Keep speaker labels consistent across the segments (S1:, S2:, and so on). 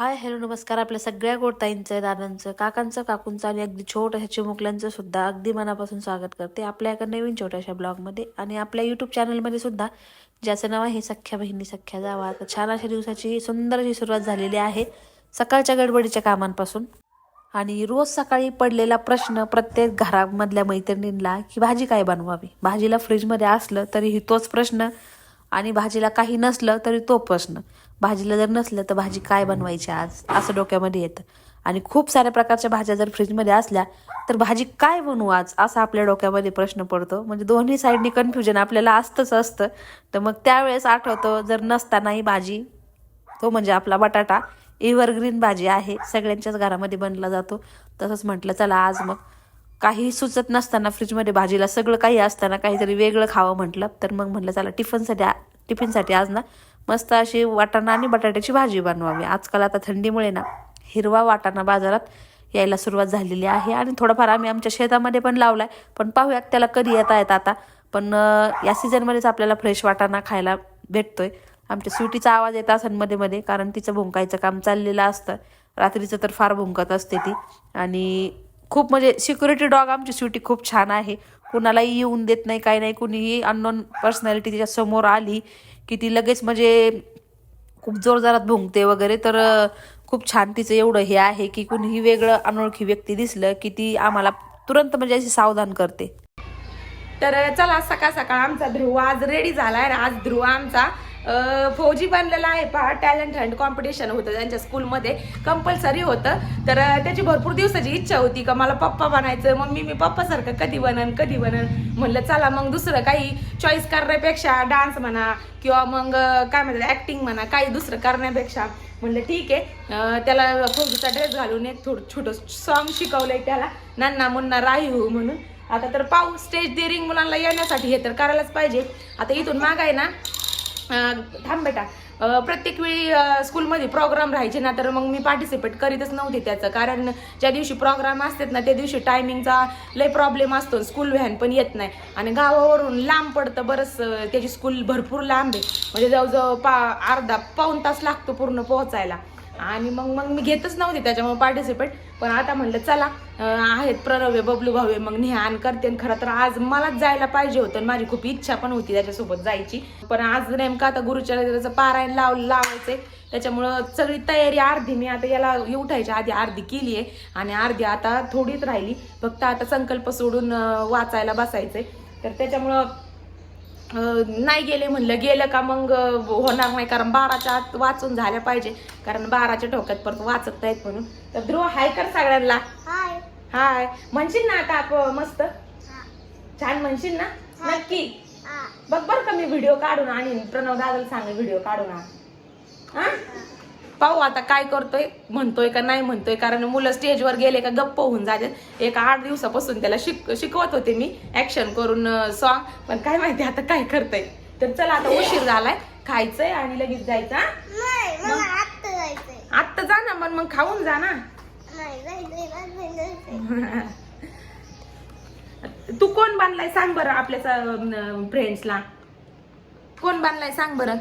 S1: Hi hello नमस्कार. आपल्या सगळ्या गोडताईंचं दादांचं काकांचं काकूंचं आणि अगदी छोट्याशा चिमुकल्यांचं सुद्धा अगदी मनापासून स्वागत करते आपल्या एका नवीन छोट्याशा ब्लॉगमध्ये आणि आपल्या यूट्यूब चॅनलमध्ये सुद्धा. ज्याचं नाव आहे सख्या बहिणी सख्या जावा. तर छान अशा दिवसाची सुंदर अशी सुरुवात झालेली आहे सकाळच्या गडबडीच्या कामांपासून. आणि रोज सकाळी पडलेला प्रश्न प्रत्येक घरामधल्या मैत्रिणींना की भाजी काय बनवावी? भाजीला फ्रीजमध्ये असलं तरीही तोच प्रश्न आणि भाजीला काही नसलं तरी तो प्रश्न. भाजीला जर नसलं तर भाजी काय बनवायची आज? असं डोक्यामध्ये येतं. आणि खूप साऱ्या प्रकारच्या भाज्या जर फ्रीजमध्ये असल्या तर भाजी काय बनवू आज? असा आपल्या डोक्यामध्ये प्रश्न पडतो. म्हणजे दोन्ही साईडनी कन्फ्युजन आपल्याला असतंच असतं. तर मग त्यावेळेस आठवतं जर नसतानाही भाजी तो म्हणजे आपला बटाटा एव्हरग्रीन भाजी आहे सगळ्यांच्याच घरामध्ये बनला जातो. तसंच म्हटलं चला आज मग काही सुचत नसताना फ्रीजमध्ये भाजीला सगळं काही असताना काहीतरी वेगळं खावं म्हटलं तर मग म्हटलं चला टिफिनसाठी टिफिनसाठी आज ना मस्त अशी वाटाणा आणि बटाट्याची भाजी बनवावी. आजकाल आता थंडीमुळे ना हिरवा वाटाणा बाजारात यायला सुरुवात झालेली आहे आणि थोडंफार आम्ही आमच्या शेतामध्ये पण लावलाय. पण पाहूयात त्याला कधी येता येत आता. पण या सीझनमध्येच आपल्याला फ्रेश वाटाणा खायला भेटतोय. आमच्या सुटीचा आवाज येत असेल मध्ये मध्ये कारण तिचं भुंकायचं काम चाललेलं असतं. रात्रीचं तर फार भुंकत असते ती. आणि खूप म्हणजे सिक्युरिटी डॉग आमची सुटी खूप छान आहे. कुणालाही येऊन देत नाही काही नाही. कुणीही अननोन पर्सनॅलिटी तिच्या समोर आली की ती लगेच म्हणजे खूप जोरदारात भोंगते वगैरे. तर खूप छान तिचं एवढं हे आहे की कुणीही वेगळं अनोळखी व्यक्ती दिसलं की ती आम्हाला तुरंत म्हणजे अशी सावधान करते.
S2: तर चला सकाळ सकाळ आमचा ध्रुव आज रेडी झाला आहे आज ध्रुव आमचा फौजी बनलेला आहे पहा टॅलेंट हंट कॉम्पिटिशन होतं त्यांच्या स्कूलमध्ये कंपल्सरी होतं. तर त्याची भरपूर दिवसाची इच्छा होती का मला पप्पा बनायचं मम्मी मी पप्पासारखं कधी बनन कधी बनन? म्हणलं चला मग दुसरं काही चॉईस करण्यापेक्षा डान्स म्हणा किंवा मग काय म्हणतात ॲक्टिंग म्हणा काही दुसरं करण्यापेक्षा. म्हणलं ठीक आहे. त्याला फौजीचा ड्रेस घालून एक थोडं छोटं सॉन्ग आहे त्याला. नन्ना मुन्ना राही म्हणून. आता तर पाऊस स्टेज डेअरिंग मुलांना येण्यासाठी हे तर करायलाच पाहिजे. आता इथून माग आहे ना थांब बेटा. प्रत्येक वेळी स्कूलमध्ये प्रोग्राम राहायचे ना तर मग मी पार्टिसिपेट करीतच नव्हते त्याचं. कारण ज्या दिवशी प्रोग्राम असतात ना त्या दिवशी टायमिंगचा लय प्रॉब्लेम असतो स्कूल व्हॅन पण येत नाही. आणि गावावरून लांब पडतं बरंच त्याची स्कूल भरपूर लांब आहे. म्हणजे जवळजवळ पा अर्धा पाऊण तास लागतो पूर्ण पोहोचायला. आणि मग मग मी घेतच नव्हते त्याच्यामुळे पार्टिसिपेट पण आता म्हणलं चला आहेत प्रणव बबलू भावे मग नेहान करते. खरं तर आज मलाच जायला पाहिजे होतं आणि माझी खूप इच्छा पण होती त्याच्यासोबत जायची. पण आज नेमकं आता गुरुचरित्राचं पारायण लाव लावायचंय. त्याच्यामुळं सगळी तयारी अर्धी मी आता याला उठायच्या आधी अर्धी केली आहे. आणि अर्धी आता थोडीच राहिली. फक्त आता संकल्प सोडून वाचायला बसायचंय. तर त्याच्यामुळं नाही गेले म्हणलं गेलं का मग होणार नाही कारण बाराच्या आत वाचून झाल्या पाहिजे. कारण बाराच्या ठोक्यात परत वाचत नाहीत म्हणून. तर ध्रुव हाय कर सगळ्यांना.
S3: हाय.
S2: हाय. म्हणशील ना आता आप- मस्त? छान म्हणशील ना? नक्की. बघ बर का मी व्हिडिओ काढून आणीन. प्रणव दादाला सांग व्हिडिओ काढून आण. हा? पाहू आता काय करतोय म्हणतोय का नाही म्हणतोय कारण मुलं स्टेजवर गेले का गप्प होऊन जातात एक आठ दिवसापासून त्याला शिक शिकवत होते मी ऍक्शन करून सॉन्ग पण काय माहिती आता काय करतोय. तर चला आता उशीर झालाय खायचंय आणि लगेच जायचं
S3: आत्ता
S2: जा ना पण मग खाऊन जा ना. तू कोण बांधलाय सांग बरं आपल्या फ्रेंड्सला कोण बांधलाय सांग बरं.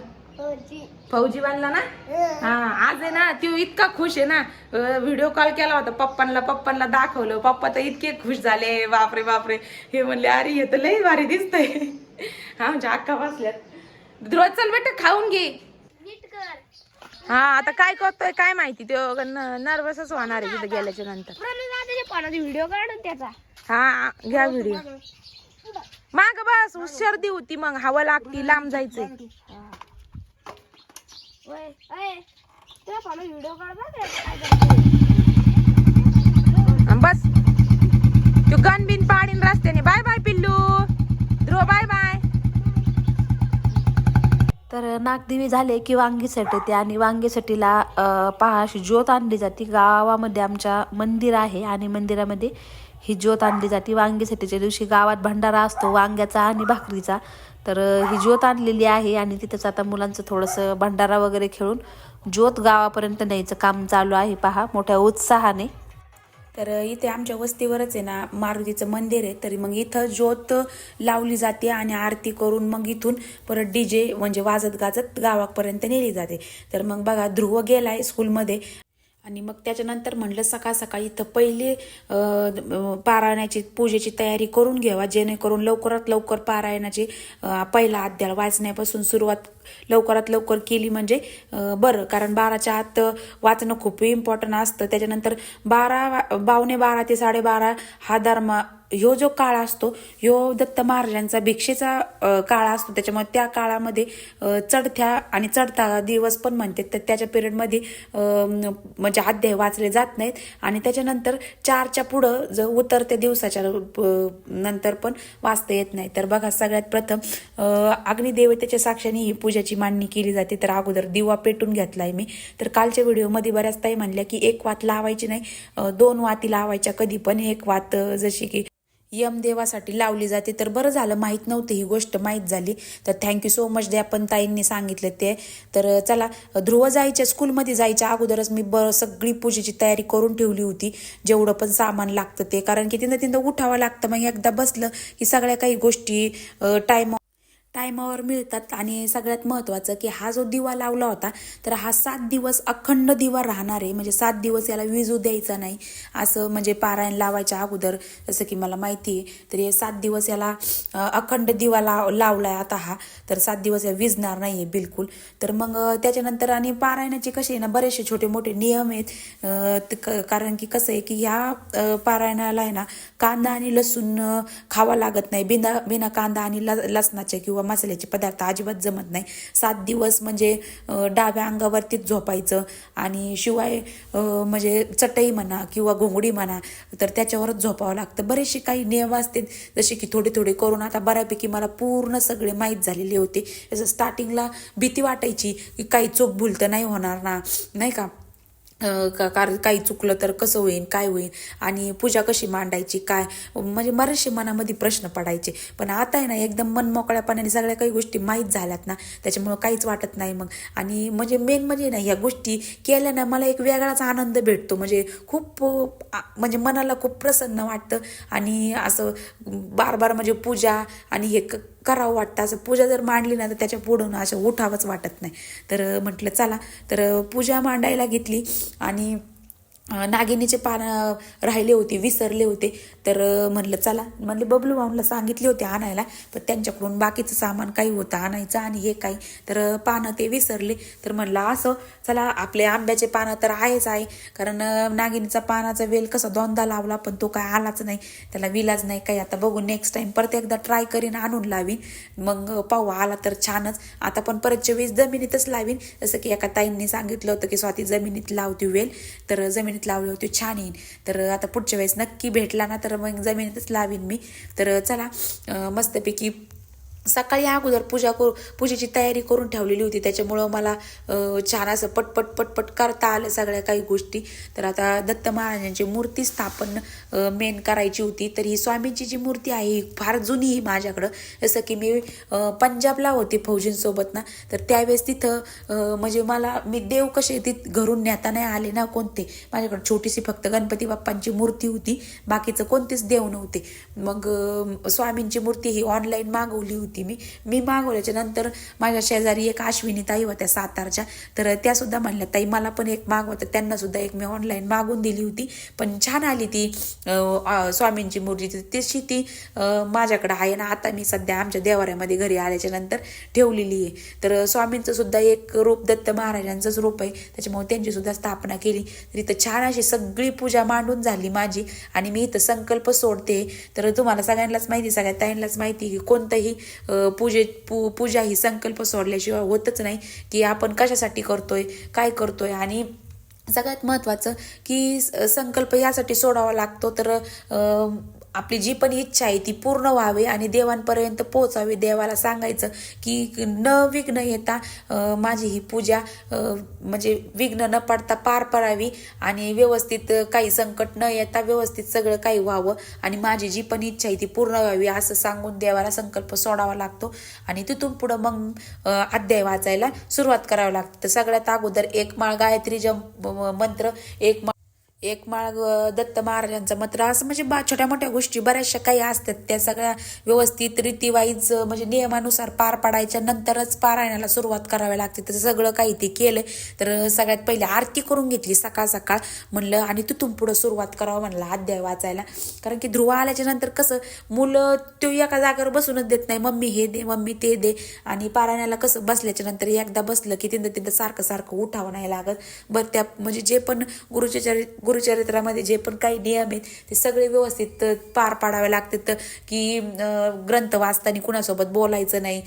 S3: फौजी.
S2: बांधला ना?
S3: हं.
S2: आज आहे ना तो इतका खुश आहे ना. व्हिडिओ कॉल केला होता पप्पांना पप्पांना दाखवलं. पप्पा तर इतके खुश झाले. बापरे बापरे. हे म्हणले अरे हे तर लई भारी दिसतंय. हा म्हणजे अक्का बसल्यात. ध्रुव चल बेटा खाऊन घे. हा आता काय करतोय काय माहिती? तो नर्वसच होणार आहे तिथं
S3: गेल्याच्यानंतर. व्हिडिओ काढून त्याचा.
S2: हा घ्या व्हिडिओ माग बस सर्दी होती मग. हवा लागती लांब जायचंय.
S3: व्हिडिओ काढ
S2: बस. तू गन बिन पाडीन रस्त्याने. बाय बाय पिल्लू. Dhruv bye bye.
S1: तर नागदेवी झाले की वांगीसाठी येते आणि वांगीसाठीला अं, पहा अशी ज्योत आणली जाते. गावामध्ये आमच्या मंदिर आहे आणि मंदिरामध्ये ही ज्योत आणली जाते. वांगीसाठीच्या दिवशी गावात भंडारा असतो वांग्याचा आणि भाकरीचा. तर ही ज्योत आणलेली आहे आणि तिथंच आता मुलांचं थोडंसं भंडारा वगैरे खेळून ज्योत गावापर्यंत न्यायचं काम चालू आहे पहा मोठ्या उत्साहाने. तर इथे आमच्या वस्तीवरच आहे ना मारुतीचं मंदिर आहे. तरी मग इथं ज्योत लावली जाते आणि आरती करून मग इथून परत डी जे म्हणजे वाजत गाजत गावापर्यंत नेली जाते. तर मग बघा ध्रुव गेलाय स्कूलमध्ये
S4: आणि मग त्याच्यानंतर म्हणलं सकाळ सकाळी इथं पहिले पारायणाची पूजेची तयारी करून घ्यावा जेणेकरून लवकरात लवकर पारायणाची पहिला अध्याय वाचण्यापासून सुरुवात लवकरात लवकर केली म्हणजे बरं. कारण बाराच्या आत वाचणं खूप इम्पॉर्टंट असतं. त्याच्यानंतर बारा बावणे बारा ते साडेबारा हा धर्म ह्यो जो काळ असतो ह्यो दत्त महाराजांचा भिक्षेचा काळ असतो. त्याच्यामुळे त्या काळामध्ये चढत्या आणि चढता दिवस पण म्हणते तर त्याच्या पिरियडमध्ये म्हणजे अध्याय वाचले जात नाहीत. आणि त्याच्यानंतर चारच्या पुढं जर उतरत्या दिवसाच्या नंतर पण वाचता येत नाही. तर बघा सगळ्यात प्रथम अग्निदेवतेच्या साक्षाने ही पूजाची मांडणी केली जाते. तर अगोदर दिवा पेटून घेतलाय मी. तर कालच्या व्हिडिओमध्ये बऱ्याच ताई म्हणल्या की एक वात लावायची नाही. दोन वाती लावायच्या कधी पण. एक वात जशी की यमदेवासाठी लावली जाते. तर बरं झालं माहीत नव्हती ही गोष्ट माहीत झाली. तर थँक्यू सो मच द्या पण ताईंनी सांगितलं ते. तर चला ध्रुव जायच्या स्कूलमध्ये जायच्या अगोदरच मी ब सगळी पूजेची तयारी करून ठेवली होती. जेवढं पण सामान लागतं ते. कारण की तिथं तिथं उठावं लागतं. मग एकदा बसलं की सगळ्या काही गोष्टी टाईम टायमावर मिळतात. आणि सगळ्यात महत्त्वाचं की हा जो दिवा लावला होता तर हा सात दिवस अखंड दिवा राहणार आहे. म्हणजे सात दिवस याला विजू द्यायचा नाही. असं म्हणजे पारायण लावायच्या अगोदर जसं की मला माहिती आहे तर हे सात दिवस याला अखंड दिवा लाव आहे आता हा तर सात दिवस या विजणार नाही आहे बिलकुल. तर मग त्याच्यानंतर आणि पारायणाचे कसे आहे ना बरेचसे छोटे मोठे नियम आहेत. क- कारण की कसं आहे की ह्या पारायणाला आहे ना कांदा आणि लसूण खावा लागत नाही. बिना बिना कांदा आणि ल किंवा मसाल्याचे पदार्थ अजिबात जमत नाही. सात दिवस म्हणजे डाव्या अंगावरतीच झोपायचं आणि शिवाय म्हणजे चटई म्हणा किंवा घोंगडी म्हणा तर त्याच्यावरच झोपावं लागतं. बरेचसे काही नियम असतील जसे की थोडे थोडे करून आता बऱ्यापैकी मला पूर्ण सगळे माहीत झालेले होते. याचं स्टार्टिंगला भीती वाटायची की काही चूक भुलतं तर नाही होणार ना नाही का? का कार काही चुकलं तर कसं होईल काय होईल आणि पूजा कशी मांडायची काय? म्हणजे बरेचसे मनामध्ये प्रश्न पडायचे. पण आता आहे ना एकदम मन मोकळ्यापणाने सगळ्या काही गोष्टी माहीत झाल्यात ना त्याच्यामुळं काहीच वाटत नाही मग. आणि म्हणजे मेन म्हणजे ना ह्या गोष्टी केल्या ना मला एक वेगळाच आनंद भेटतो. म्हणजे खूप म्हणजे मनाला खूप प्रसन्न वाटतं. आणि असं बार बार म्हणजे पूजा आणि हे क- करावं वाटतं. असं पूजा जर मांडली ना तर त्याच्या पुढून असं उठावंच वाटत नाही. तर म्हटलं चला. तर पूजा मांडायला घेतली आणि नागिनीचे पानं राहिले होते विसरले होते. तर म्हणलं चला. म्हणले बबलू मामला सांगितले होते आणायला पण त्यांच्याकडून बाकीचं सामान काही होतं आणायचं आणि हे काही. तर पानं ते विसरले. तर म्हणलं असं? चला आपले आंब्याचे पानं तर आहेच आहे. कारण नागिनीचा पानाचा वेल कसा दोनदा लावला पण तो काय आलाच नाही. त्याला विलाज नाही काही. आता बघू नेक्स्ट टाईम परत एकदा ट्राय करीन आणून लावीन. मग पाहू आला तर छानच. आता पण परतच्या वेळेस जमिनीतच लावीन. जसं की एका ताईंनी सांगितलं होतं की स्वाती जमिनीत लावती वेल. तर जमिनीत लावले होते छान येईन. तर आता पुढच्या वेळेस नक्की भेटला ना तर मग जमिनीतच लावीन मी. तर चला मस्तपैकी सकाळी अगोदर पूजा करू पूजेची तयारी करून ठेवलेली होती. त्याच्यामुळं मला छान असं पटपट पटपट करता आलं सगळ्या काही गोष्टी. तर आता दत्त महाराजांची मूर्ती स्थापन मेन करायची होती. तर ही स्वामींची जी मूर्ती आहे ही फार जुनी ही माझ्याकडं. जसं की मी पंजाबला होते फौजींसोबत ना तर त्यावेळेस तिथं म्हणजे मला मी देव कसे तिथ घरून नेता नाही आले ना कोणते? माझ्याकडं छोटीशी फक्त गणपती बाप्पांची मूर्ती होती. बाकीचं कोणतेच देव नव्हते. मग स्वामींची मूर्ती ही ऑनलाईन मागवली होती. होती मी. मी मागवल्याच्या नंतर माझ्या शेजारी एक अश्विनी ताई होत्या सातारच्या. तर त्या सुद्धा म्हणल्या ताई मला पण एक मागव त्यांना सुद्धा एक मी ऑनलाईन मागून दिली होती. पण छान आली ती स्वामींची मूर्ती. तशी ती माझ्याकडे आहे ना आता मी सध्या आमच्या देवाऱ्यामध्ये घरी आल्याच्यानंतर ठेवलेली आहे. तर स्वामींचं सुद्धा एक रूप दत्त महाराजांचंच रूप आहे. त्याच्यामुळे त्यांची सुद्धा स्थापना केली. तर इथं छान अशी सगळी पूजा मांडून झाली माझी. आणि मी इथं संकल्प सोडते. तर तुम्हाला सगळ्यांनाच माहिती सगळ्या ताईंनाच माहिती की कोणतंही पूजे पू पूजा ही संकल्प सोडल्याशिवाय होतच नाही की आपण कशासाठी करतोय काय करतोय. आणि सगळ्यात महत्त्वाचं की संकल्प यासाठी सोडावा लागतो. तर अं, आपली जी पण इच्छा आहे ती पूर्ण व्हावी आणि देवांपर्यंत पोहोचावी. देवाला सांगायचं की न विघ्न येता माझी ही पूजा म्हणजे विघ्न न पडता पार पडावी आणि व्यवस्थित काही संकट न येता व्यवस्थित सगळं काही व्हावं आणि माझी जी पण इच्छा आहे ती पूर्ण व्हावी असं सांगून देवाला संकल्प सोडावा लागतो. आणि तिथून पुढं मग अध्याय वाचायला सुरुवात करावी लागते. तर सगळ्यात अगोदर एक माळ गायत्री जम मंत्र एक माळ एक माळ दत्त महाराजांचा मंत्र असं म्हणजे बा छोट्या मोठ्या गोष्टी बऱ्याचशा काही असतात. त्या सगळ्या व्यवस्थित रीतीवाईज म्हणजे नियमानुसार पार पाडायच्या नंतरच पारायणाला सुरुवात करावी लागते. तसं सगळं काही ते केलं तर सगळ्यात पहिले आरती करून घेतली सकाळ सकाळ. म्हणलं आणि तिथून पुढं सुरुवात करावं म्हणलं अध्याय वाचायला. कारण की ध्रुव आल्याच्यानंतर कसं मुलं तो एका जागेवर बसूनच देत नाही. मम्मी हे दे मम्मी ते दे. आणि पारायणाला कसं बसल्याच्या नंतर एकदा बसलं की तिथं तिथं सारखं सारखं उठावं नाही लागत. बरं त्या म्हणजे जे पण गुरुचे गुरुचरित्रामध्ये जे पण काही नियम आहेत ते सगळे व्यवस्थित पार पाडावे लागतात की ग्रंथ वाचताना कुणासोबत बोलायचं नाही.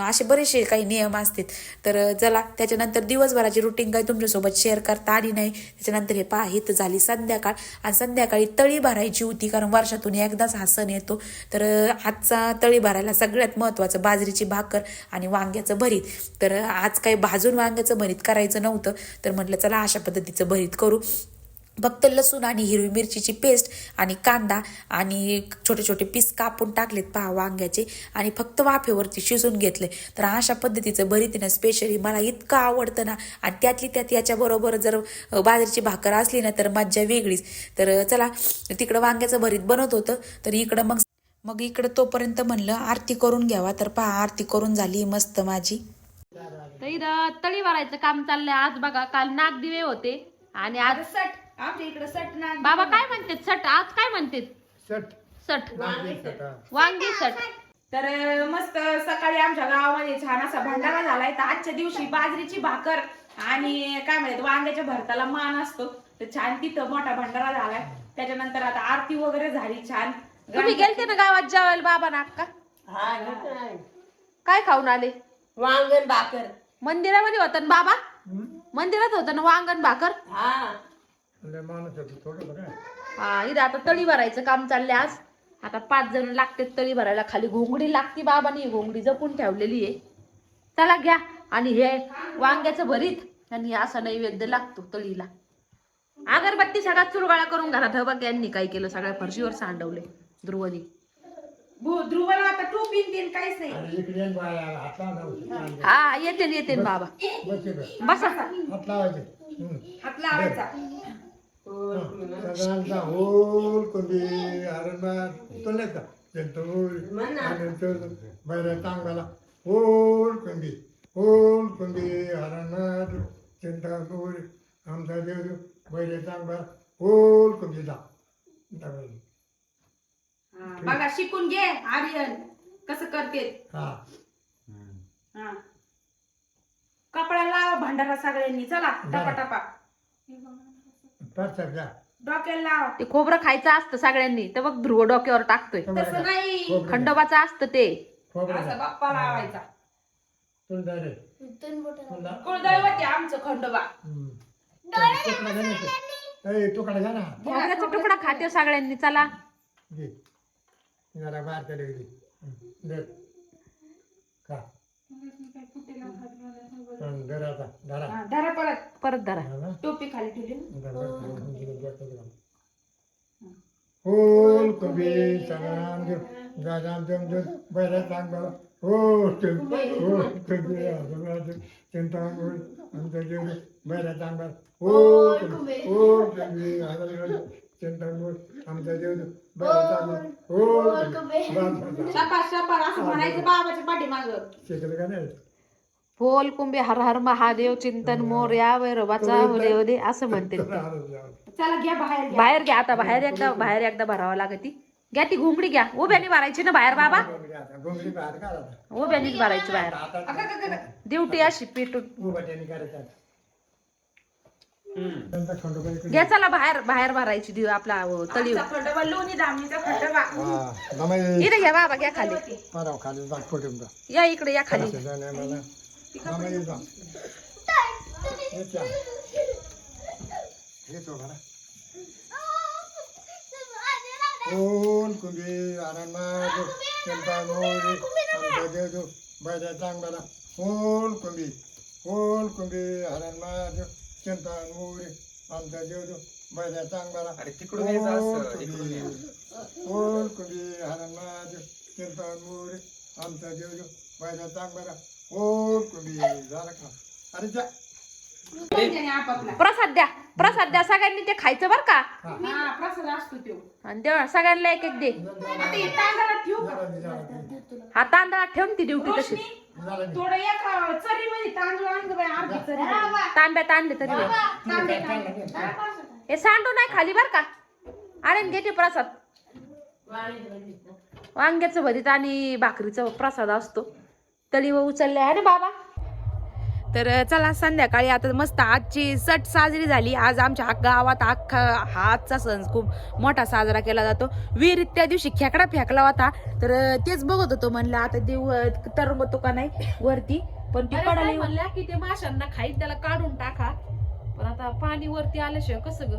S4: असे बरेचसे काही नियम असतात. तर चला त्याच्यानंतर दिवसभराची रुटीन काही तुमच्यासोबत शेअर करता आली नाही त्याच्यानंतर हे पहा हित झाली संध्याकाळ. आणि संध्याकाळी तळी भरायची होती कारण वर्षातून एकदाच हा सण येतो. तर आजचा तळी भरायला सगळ्यात महत्त्वाचं बाजरीची भाकर आणि वांग्याचं भरीत. तर आज काही भाजून वांग्याचं भरीत करायचं नव्हतं. तर म्हटलं चला अशा पद्धतीचं भरीत करू. फक्त लसूण आणि हिरवी मिरचीची पेस्ट आणि कांदा आणि छोटे छोटे पीस कापून टाकलेत पहा वांग्याचे आणि फक्त वाफेवरती शिजून घेतले. तर अशा पद्धतीचं भरीत ना स्पेशली मला इतकं आवडतं ना. आणि त्यातली त्यात याच्याबरोबर जर बाजरीची भाकर असली ना तर मज्जा वेगळीच. तर चला तिकडं वांग्याचं भरीत बनत होतं. तर इकडं मग मग इकडं तोपर्यंत म्हणलं आरती करून घ्यावा. तर पहा आरती करून झाली मस्त माझी.
S5: तळी भरायचं काम चाललंय. आज बघा काल नागदिवे होते. आणि आज
S2: सट. आमच्या इकडे सट ना
S5: बाबा काय म्हणते सट आज काय म्हणते
S6: सट.
S5: सट.
S6: वांगी सटा
S5: वांगी सट.
S2: तर अं, मस्त सकाळी आमच्या गावामध्ये छान असा भंडारा झालाय. तर आजच्या दिवशी बाजरीची भाकर आणि काय म्हणतात वांग्याच्या भरताला मान असतो. तर छान तिथं मोठा भंडारा झालाय. त्याच्यानंतर आता आरती वगैरे झाली छान.
S5: तुम्ही गेलते ना गावात जेवायला बाबा ना अक्का?
S7: हा ना.
S5: काय खाऊन आले?
S7: वांगण भाकर.
S5: मंदिरामध्ये होतं ना बाबा? मंदिरात होतं ना वांगण भाकर?
S7: हा.
S5: हा इथं आता तळी भरायचं काम चाललंय आज. आता पाच जण लागते तळी भरायला. खाली घोंगडी लागती बाबानी. घोंगडी जपून ठेवलेली आहे. त्याला घ्या. आणि हे वांग्याचं भरीत. आणि असा नैवेद्य लागतो तळीला. अगरबत्ती सगळ्यात चुरगाळा करून घरात. बघ यांनी काय केलं. सगळ्या फरशीवर सांडवले. ध्रुवनी.
S2: ध्रुवला आता टोपी काहीच नाही.
S5: हा येते येते बाबा.
S6: बस. हात लावायचा. सगळ्यांचा होल कोणी हरणमार तो नाही का त्यांचं होल चांगला होल कोंबी होल कोंबी हरणमार चिंता होल आमचा देव बैऱ्या चांगला होल कोंबी.
S2: हा, बघा शिकून घे आर्यन कसं करते
S6: हा
S2: हा कपड्याला लावा भंडारा सगळ्यांनी चला टपा टपा डोक्याला लावा.
S5: ते खोबरं खायचं असतं सगळ्यांनी. तर बघ ध्रुव डोक्यावर टाकतोय.
S2: तसं नाही.
S5: खंडोबाचं असतं ते.
S6: खोबरं
S2: असं
S6: घ्या.
S2: बाप्पा लावायचा.
S6: तुला रे
S3: दोन बोटं
S6: तुला
S2: कुळदैवत आहे आमचं खंडोबा.
S6: हम्म. तुकडा घ्या ना ते. ए, तुकडा घ्या ना.
S5: खोबऱ्याचा तुकडा खाते सगळ्यांनी चला.
S6: घे. जरा बाहेर कडे घे धर. खा. धर आता धरा.
S2: हा, धरा परत.
S5: परत धरा.
S6: हा ना?
S2: टोपी खाली ठेवली
S6: धर, धर, धर, सलाम देव. देव देव बैरा सांग हो हो कबी आजोबा चिंता देव बैरा सांग बरं हो कबी हो कबी आजोबा चिंता देव बैरा सांग बरं हो कबी बस बस
S2: शपा शपा असं म्हणायचं बाबाच्या पाठीमाग.
S6: शिकलं का नाही?
S5: पोल कुंभे हर हर महादेव चिंतन मोर या वैरवाचा होले होले असं म्हणते. ते.
S2: चला घ्या बाहेर घ्या.
S5: बाहेर घ्या आता बाहेर एकदा बाहेर एकदा भरावं लागती घ्या ती घुंगडी घ्या. उभ्यानी भरायची ना बाहेर बाबा. उभ्यानीच भरायची बाहेर. ड्युटी अशी पेटून.
S6: इकडे
S5: घ्या चला बाहेर बाहेर भरायची देऊ आपला तळी
S6: हा
S5: इथे घ्या बाबा घ्या खाली. या इकडे या खाली.
S6: कोण कुंभी आरामात चंपा मोरी आमचा देव बैऱ्या चांगला. कोण कुंभी कोण कुंभी आरामात चंपा मोरी आमचा देव बैऱ्या चांगला. कोण कुंभी आरामात चंपा मोरी आमचा देव बैऱ्या चांगला. कोण कुंभी का अरे जा
S5: प्रसाद द्या प्रसाद द्या सगळ्यांनी ते खायचं बरं का?
S8: प्रसाद असतो
S5: आणि तेव्हा सगळ्यांना एक एक दे.
S8: हा तांदळात
S5: ठेवून ती ड्युटी तशी
S8: तांब्या तांदे
S5: तांब्यात तरी हे सांडू नाही खाली बर का? अरे घेते प्रसाद. वांग्याचं भरीत आणि भाकरीचा प्रसाद असतो. तळी व उचलले आहे ना बाबा?
S2: तर चला संध्याकाळी आता मस्त आजची सट साजरी झाली. आज आमच्या गावात अख्खा हा आजचा सण खूप मोठा साजरा केला जातो. विहिरीत त्या दिवशी खेकडा फेकला होता. तर तेच बघत होतो म्हणलं आता देव तरंगतो का नाही वरती. पण ती येऊन-
S5: म्हणल्या की ते माशांना खाईत त्याला काढून टाका. पण आता पाणी वरती आल्याशिवाय कसं ग?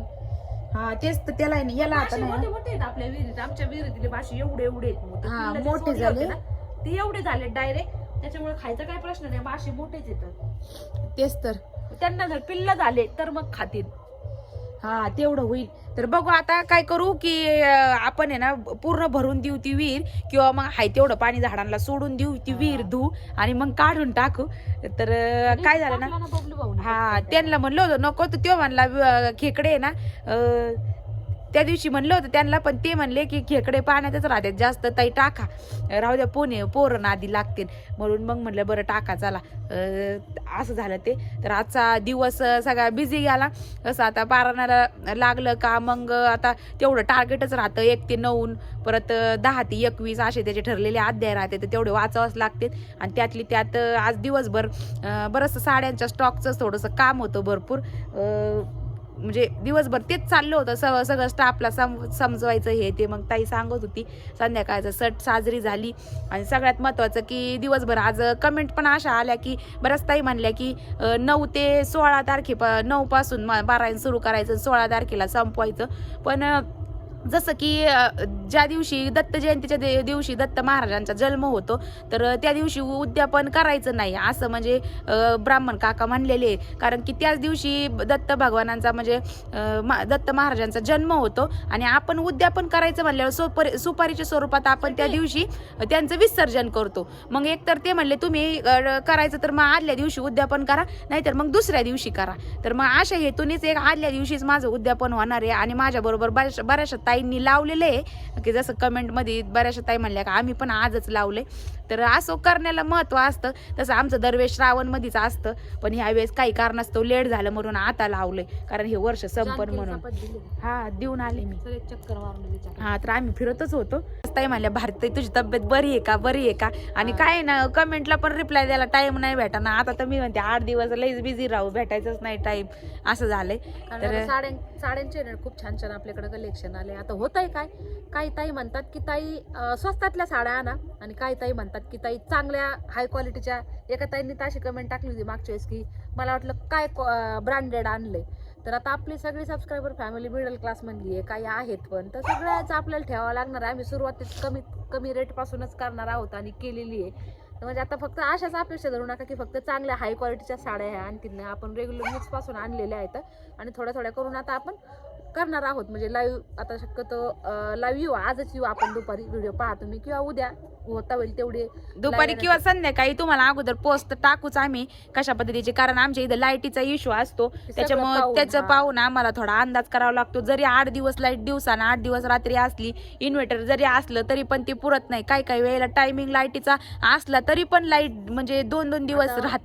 S2: हा तेच तर त्याला याला आता
S5: मोठे मोठे आहेत आपल्या विहिरीत. आमच्या विहिरीतले मासे एवढे एवढे आहेत. मोठे.
S2: झाले.
S5: ते एवढे झाले डायरेक्ट. त्याच्यामुळे खायचा काय प्रश्न नाही मासे मोठेच येतात.
S2: तेच तर.
S5: त्यांना जर पिल्ल झाले तर मग खातील.
S2: हा तेवढं होईल. तर बघू आता काय करू की आपण आहे ना पूर्ण भरून देऊ ती विहीर किंवा मग हाय तेवढं पाणी झाडांना सोडून देऊ ती विहीर धुऊ आणि मग काढून टाकू. तर काय झालं ना. हा त्यांना म्हणलं होतं नको तर तो म्हणला "अं, खेकडे आहे ना त्या दिवशी म्हणलं होतं त्यांना पण ते म्हणले की खेकडे पाण्यातच राहतात जास्त ताई टाका. राहू द्या पोने पोरण आधी लागतील. म्हणून मग म्हणलं बरं टाका चला. असं झालं ते. तर आजचा दिवस सगळा बिझी गेला. असं आता पारणाला लागलं का मग आता तेवढं टार्गेटच राहतं एक ते नऊ परत दहा ते एकवीस असे त्याचे ठरलेले अध्याय राहते तर तेवढे वाचावंच लागते आणि त्यातली त्यात आज दिवसभर बरंचसं साड्यांच्या स्टॉकचं थोडंसं काम होतं भरपूर. म्हणजे दिवसभर तेच चाललं होतं. स सगळं स्टाफला सम समजवायचं हे ते. मग ताई सांगत होती संध्याकाळचं सट साजरी झाली. आणि सगळ्यात महत्त्वाचं की दिवसभर आज कमेंट पण अशा आल्या की बऱ्याच ताई म्हणल्या की नऊ ते सोळा तारखे नऊ पासून म- सुरू करायचं सोळा तारखेला संपवायचं. पण जसं की ज्या दिवशी दत्त जयंतीच्या दे- दिवशी दत्त महाराजांचा जन्म होतो तर त्या दिवशी उद्यापन करायचं नाही असं म्हणजे ब्राह्मण काका म्हणलेले. कारण की त्याच दिवशी दत्त भगवानांचा म्हणजे दत्त महाराजांचा जन्म होतो आणि आपण उद्यापन करायचं म्हणल्यावर सुपारी सुपारीच्या स्वरूपात आपण त्या दिवशी त्यांचं विसर्जन करतो. मग एकतर ते म्हणले तुम्ही करायचं तर मग आदल्या दिवशी उद्यापन करा नाहीतर मग दुसऱ्या दिवशी करा. तर मग अशा हेतूनेच एक आदल्या दिवशीच माझं उद्यापन होणार आहे आणि माझ्याबरोबर बऱ्याचशा बऱ्याचशा ताईंनी लावलेलं आहे. की जसं कमेंटमध्ये बऱ्याचशा ताई म्हणल्या का आम्ही पण आजच लावले तर असं करण्याला महत्त्व असतं. तसं आमचं दरवेळेस श्रावणमध्येच असतं. पण ह्यावेळेस काही कारणास्तव लेट झालं म्हणून आता लावलंय. कारण हे वर्ष संपन म्हणून. हा देऊन आले मी.
S5: चक्कर
S2: हा तर आम्ही फिरतच होतो. ताई म्हणल्या भारती तुझी तब्येत बरी आहे का? बरी आहे का? आणि काय ना कमेंटला पण रिप्लाय द्यायला टाइम नाही भेटा ना आता तर मी म्हणते आठ दिवस लईच बिझी राहू भेटायचंच नाही टाइम असं झालंय. तर
S5: साड्यांचे खूप छान छान आपल्याकडे कलेक्शन आले. आता होत आहे काय? काही ताई म्हणतात की ताई स्वस्तातल्या साड्या आणा. आणि काही ताई म्हणतात की ताई चांगल्या हाय क्वालिटीच्या एका ताईंनी तशी अशी कमेंट टाकली होती मागच्या वेळेस की मला वाटलं काय ब्रँडेड आणलंय. तर आता आपली सगळी सबस्क्रायबर फॅमिली मिडल क्लासमधली आहे काही आहेत पण तर सगळ्याच आपल्याला ठेवावं लागणार आहे. आम्ही सुरुवातीत कमीत कमी रेटपासूनच करणार आहोत आणि केलेली आहे. तर म्हणजे आता फक्त अशाच अपेक्षा धरू नका की फक्त चांगल्या हाय क्वालिटीच्या साड्या ह्या आणखीन आपण रेग्युलर मिक्सपासून आणलेल्या आहेत. आणि थोड्या थोड्या करून आता आपण करणार आहोत. म्हणजे लाईव्ह आता शक्यतो लाईव्ह येऊ आजच येऊ आपण दुपारी. व्हिडिओ पाहा तुम्ही. किंवा उद्या होता होईल तेवढे.
S2: दुपारी किंवा संध्याकाळी तुम्हाला अगोदर पोस्ट टाकूच आम्ही. कशा पद्धतीचे? कारण आमच्या इथं लाईटीचा इश्यू असतो. त्याच्यामुळे त्याचं. पाहून आम्हाला थोडा अंदाज करावा लागतो. जरी आठ दिवस लाइट दिवसानं आठ दिवस रात्री असली इन्व्हर्टर जरी असलं तरी पण ते पुरत नाही. काही काही वेळेला टायमिंग लाईटीचा असला तरी पण लाइट म्हणजे दोन दोन दिवस राहत.